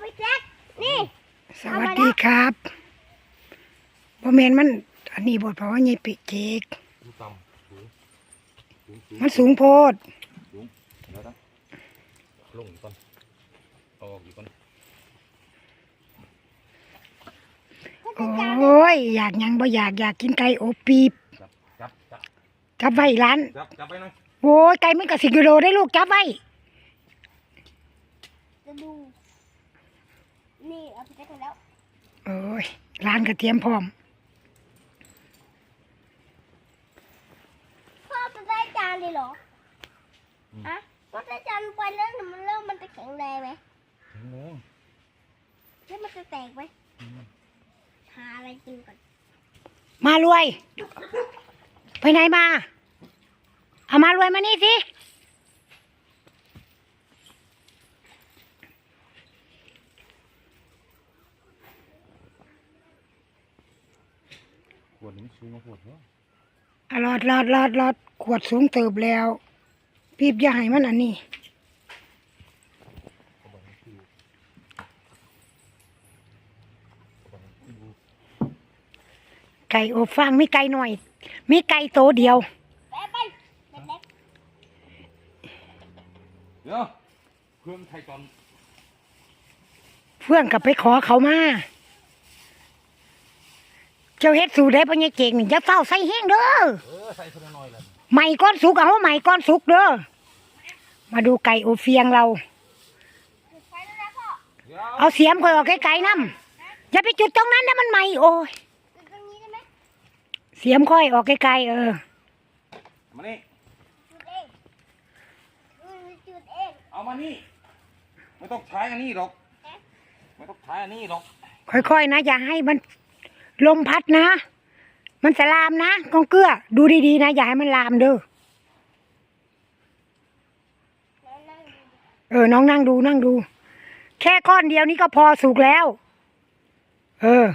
ไปแจ็คนี่สวัสดีครับบ่แม่นมัน อันนี้บทเพราะว่าใหญ่ปิเจกดูต่ำสูงสูงสูงมันสูงโพดสูงเดี๋ยวนะลงอีกก่อนเอาออกอีกก่อนโอ้ย อยากหยังบ่อยากอยากกินไก่อบปีบจับจับจับจับไว้ร้านจับจับไปหน่อยโอ้ยไก่มันก็สิกิโลได้ลูกจับไว้จะดู นี่เอาไปแจ็คกันแล้วโอ้ยร้านก็เตรียมพร้อมพ่อจะได้จานเลยเหรอฮะก็ได้จานไปแล้วมันเริ่มมันจะแข็งแรงไหมถึงแล้วแล้วมันจะแตกไหมหาอะไรกินก่อน มารวย ไปไหนมา เอามารวยมานี่สิ วดนี้สูงกว่าขวดเนาะอะรอดรอดรอดรอดขวดสูงเติบแล้วปีบอย่าให้มันอันนี้เขาบอกให้ดูเขาบอกให้ดูไก่อบฟางมีไก่หน่อย มีไก่โตเดียวไปไปเล็กเดี๋ยวเครื่องไทยตอนเพื่อนกับไปขอเขามาเจ้าเฮ็ดสูตรได้ปะเนี่ยเก่งนี่จะเฝ้าใส่แห้งเด้อเออใส่คนละหน่อยเลยใหม่ก้อนสุกเอาใหม่ก้อนสุกเด้อมาดูไก่อบเฟียงเราๆจุดไฟแล้วนะพ่อเดี๋ยวเอาเสียมคอยออกไกลๆน้ำอย่าไปจุดตรงนั้นนะมันใหม่โอ้ยจุดตรงนี้ได้ไหมเสียมค่อยออกไกลๆเออมานี่จุดเองอืมจุดเองเอามานี่ไม่ต้องใช้อันนี้หรอกไม่ต้องใช้อันนี้หรอกค่อยๆนะอย่าให้มัน ลมพัดนะ มันจะลามนะกองเกลือ ดูดีๆนะ อย่าให้มันลามเด้อแล้วนั่งดูเออ น้องนั่งดูนั่งดู แค่ก้อนเดียวนี้ก็พอสุกแล้ว เออ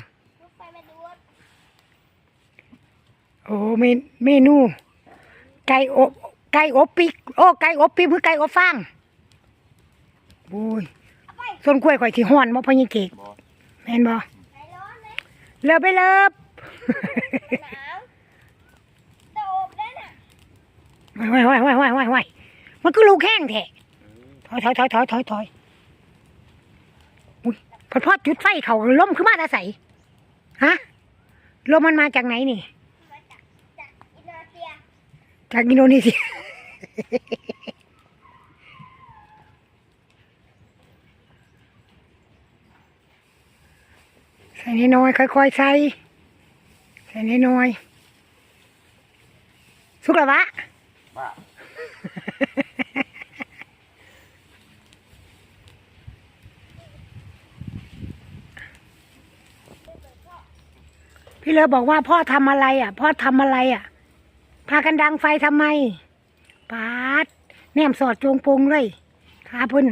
ลูกไฟมาดูว่าโอ้เมนเมนู ไก่อบไก่อบปีกโอ้ไก่อบปีกคือไก่อบฟางโอ้ยเอาไปส้นกล้วยข่อยที่ห้อนบ่พอยี่เกกบอกแม่นบ่ เลิบไปเลิบหนาวแต่อบได้นะว้ายว้ายว้ายว้ายว้ายว้ายมันก็ลูกแห้งแท้ถอยถอยถอยถอยถอยถอยอุ้ยพอพอจุดไฟเขาล้มขึ้นมาตาใสฮะลมมันมาจากไหนนี่มาจากจากอินโดนีเซีย จากอินโดนีเซีย ใส่น้อยๆค่อยๆใส่ใส่น้อยๆสุกแล้ววะบ้าพี่เลอบอกว่าพ่อทำอะไรอะ พ่อทำอะไรอะ พากันดังไฟทำไมปาด แนมสอดจงปงเลยขาพุ่น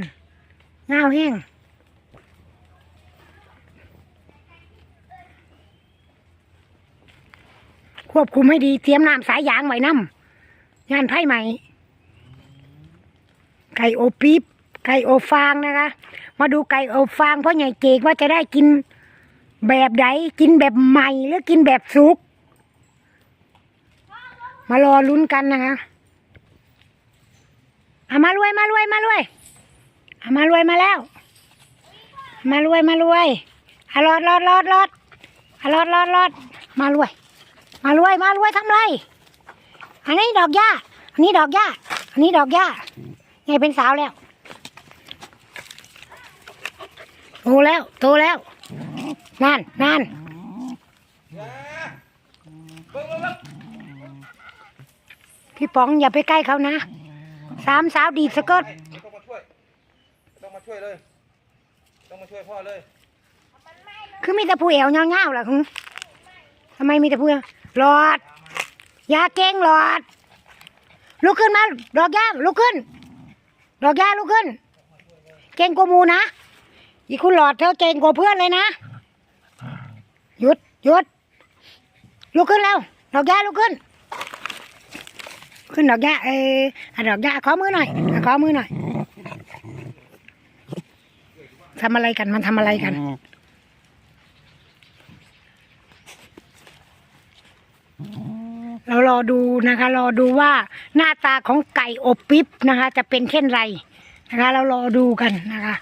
เงาวแห้ง ควบคุมให้ดีเตรียมน้ำสายยางไว้น้ำงานไพ่ใหม่ไก่อปี๊บไก่อฟางนะคะ มาดูไก่อฟางเพราะใหญ่เจกว่าจะได้กินแบบใดกินแบบใหม่หรือกินแบบสุก มารอลุ้นกันนะคะเอามารวยมารวยมารวยเอามารวยมาแล้ว มารวยมารวยอารอดรอดรอดรอดอารอดรอดรอดมารวย มารวยมารวยทำไร อันนี้ดอกหญ้า อันนี้ดอกหญ้า อันนี้ดอกหญ้าไงเป็นสาวแล้ว โตแล้ว โตแล้ว นั่นนั่นเบิ่งเบิ่งเบิ่งพี่ป๋องอย่าไปใกล้เขานะ สามสาวดีดสะกดไม่ต้องมาช่วยไม่ต้องมาช่วยเลย ต้องมาช่วยพ่อเลย คือมีแต่ผู้เอวเงาๆล่ะคุณทำไมมีแต่ผู้เอว หลอดอย่าเก่งหลอด ลุกขึ้นมาดอกย่าลุกขึ้น ดอกย่าลุกขึ้น เก่งกว่ามูนะ อีคุณหลอดเธอเก่งกว่าเพื่อนเลยนะ หยุดหยุด ลุกขึ้นแล้ว ดอกย่าลุกขึ้น ขึ้นดอกย่าเออดอกย่าขอมือหน่อย ขอมือหน่อยทำอะไรกันมันทำอะไรกัน เรารอดูนะคะ รอดูว่าหน้าตาของไก่อบปิ๊บนะคะ จะเป็นเช่นไรนะคะ เรารอดูกันนะคะ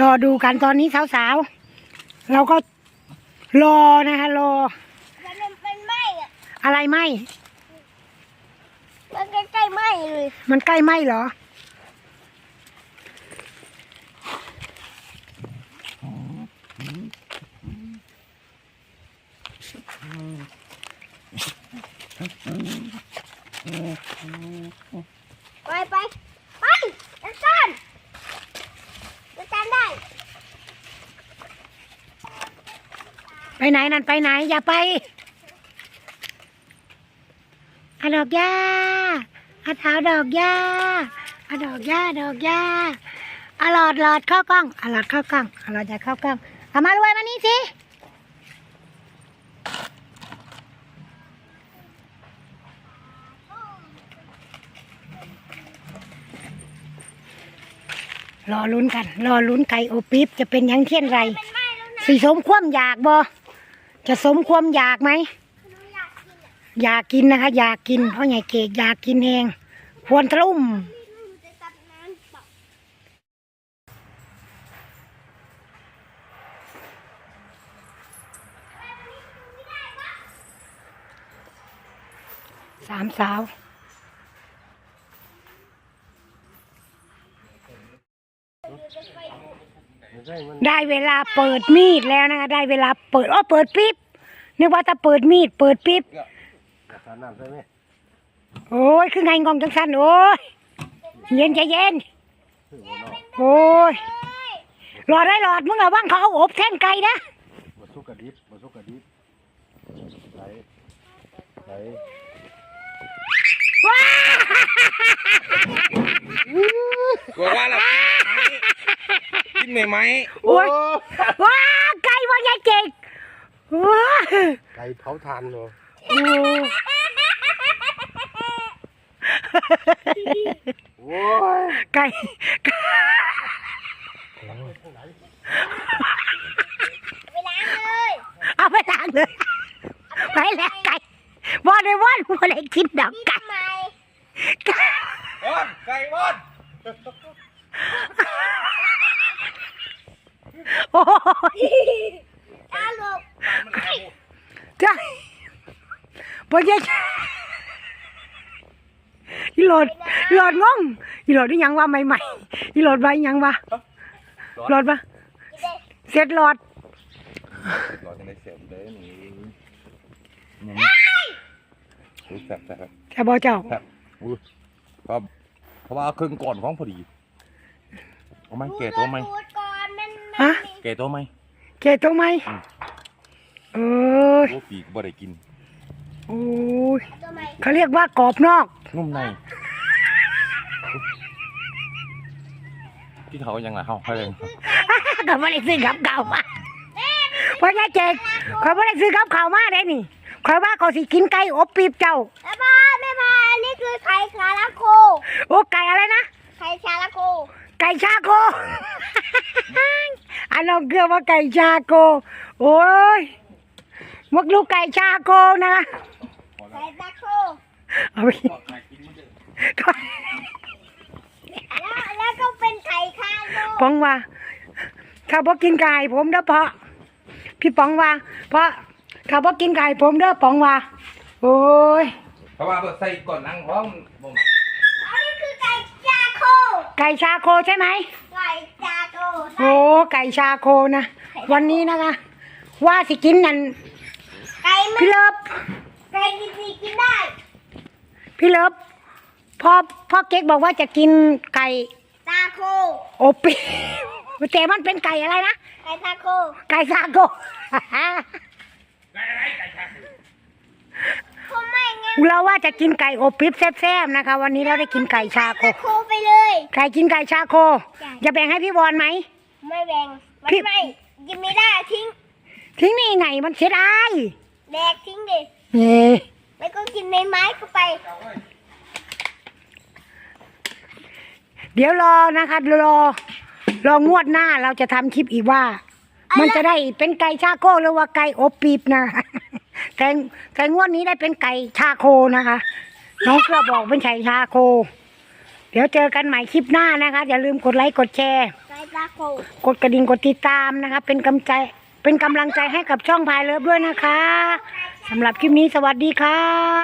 รอดูกันตอนนี้สาวๆเราก็รอนะคะ รอ มันเป็นไหมอะอะไรไหมมันใกล้ๆไหมเลยมันใกล้ไหมเหรอไปไปไปจันจันจันจันได้ ไปไหนนั่นไปไหน อย่าไปอะดอกหญ้าอะเท้าดอกหญ้าอะดอกหญ้าดอกหญ้าอะหลอดหลอดเข้ากล้องอะหลอดเข้ากล้องอะหลอดอย่าเข้ากล้องเอามารวยมานี่สิรอลุ้นกัน รอลุ้นไก่โอปี๊บจะเป็นอยังเช่นไรเป็นไหมแล้วนะสิสมความอยากบ่ จะสมความอยากไหม อยากกินนะคะ อยากกินเพราะไงเกกอยากกินเองควรทะลุ่มสามสาว ได้เวลาเปิดมีดแล้วนะคะ ได้เวลาเปิดอ๋อเปิดปิ๊บนึกว่าจะเปิดมีด เปิดปิ๊บทานน้ำใช่ไหมโอ้ยคือไงงองจังสันโอ้ยเย็นใจเย็นโอ้ยหลอดได้หลอดมึงระวังเขาเอาอบแท่งไก่นะบดซุกกระดิบบดซุกกระดิบไหลไหลว้าบอกว่าเรา กินไหมไหมโอ้ยว้าไก่ว่าใหญ่เก่งว้าไก่เผาทานเนาะโอ้โอ้ยไก่ไปล้างเลยเอาไปล้างเลยไปแล้วไก่บ่ได้ว่านบ่ได้กินดอกไก่ทำไมไก่บอนไก่บอน โอ้ยตาลูกจ้าบ่ใช่อีหลอดอีหลอดงงอีหลอดนี่ยังว่าใหม่ๆอีหลอดว่าอีหยังวะหลอดปะเสร็จหลอดรอจะได้เสียบเลยนี่นี่รู้แซ่บแซ่บแต่บ่เจ้าแซ่บอุ้ยเพราะเพราะว่าเครึ่งก่อนของพอดีเอาไหมเกะตัวไหม ฮะเกะตัวไหมเกตรงไหมเอ้ยโอ้ปีกบ่ได้กินโอ้ยตัวใหม่เขาเรียกว่ากรอบนอก นุ่มในที่เขายังไงเขาเขาเลยก็ไม่ได้ซื้อกับเก่ามาเพราะงั้นเจ๊กเขาไม่ได้ซื้อกับเขาวมาได้นี่คอยว่าเขาสิกินไก่อบปีบเจ้าแม่พาแม่พาอันนี้คือไข่ชาลาโคโอ้ไก่อะไรนะไข่ชาลาโคไก่ชาโคอั นน้องเกลือว่าไก่ชาโคโอ้ยมักลูกไก่ชาโคนะไข่ตาโคเอาไปแล้วแล้วก็เป็นไข่คาโลปองว่าถ้าบ่กินไก่ผมเด้อเพาะพี่ปองว่า เพราะถ้าบ่กินไก่ผมเด้อปองว่า โอ้ยเพราะว่าเบิกใส่ก่อนนั่งพร้อมบ่มอันนี้คือไก่ชาโค ไก่ชาโคใช่ไหมไก่ชา โคโอ้ไก่ชาโคนะ วันนี้นะคะ ว่าสิกินนั่นไก่ไม่พี่เลิฟไก่กินสีกินได้พี่เลิฟพ่อพ่อเก๊กบอกว่าจะกินไก่ตาโคโอปีแต่มันเป็นไก่อะไรนะไก่ตาโคไก่ชาโคเขาไม่งั้น เราว่าจะกินไก่อบปิ๊บแซ่บๆนะคะ วันนี้เราได้กินไก่ชาโคตาโคไปเลย ใครกินไก่ชาโค จะแบ่งให้พี่บอลไหม ไม่แบ่งมันพี่ ไม่กินไม่ได้ทิ้งทิ้งนี่ไหนมันเสียดายแดกทิ้งดิเย่แล้วก็กินในไม้เข้าไปเดี๋ยวรอนะคะรอรองวดหน้าเราจะทำคลิปอีกว่า มันจะได้เป็นไก่ชาโคหรือว่าไก่อบปีบนะ แต่แต่งวดนี้ได้เป็นไก่ชาโคนะคะ น้องเกลือบอกเป็นไก่ชาโค เดี๋ยวเจอกันใหม่คลิปหน้านะคะ อย่าลืมกดไลค์กดแชร์ไก่ตาโคกดกระดิ่งกดติดตามนะคะ เป็นกำใจเป็นกำลังใจให้กับช่องพายเลิฟด้วยนะคะสำหรับคลิปนี้สวัสดีค่ะ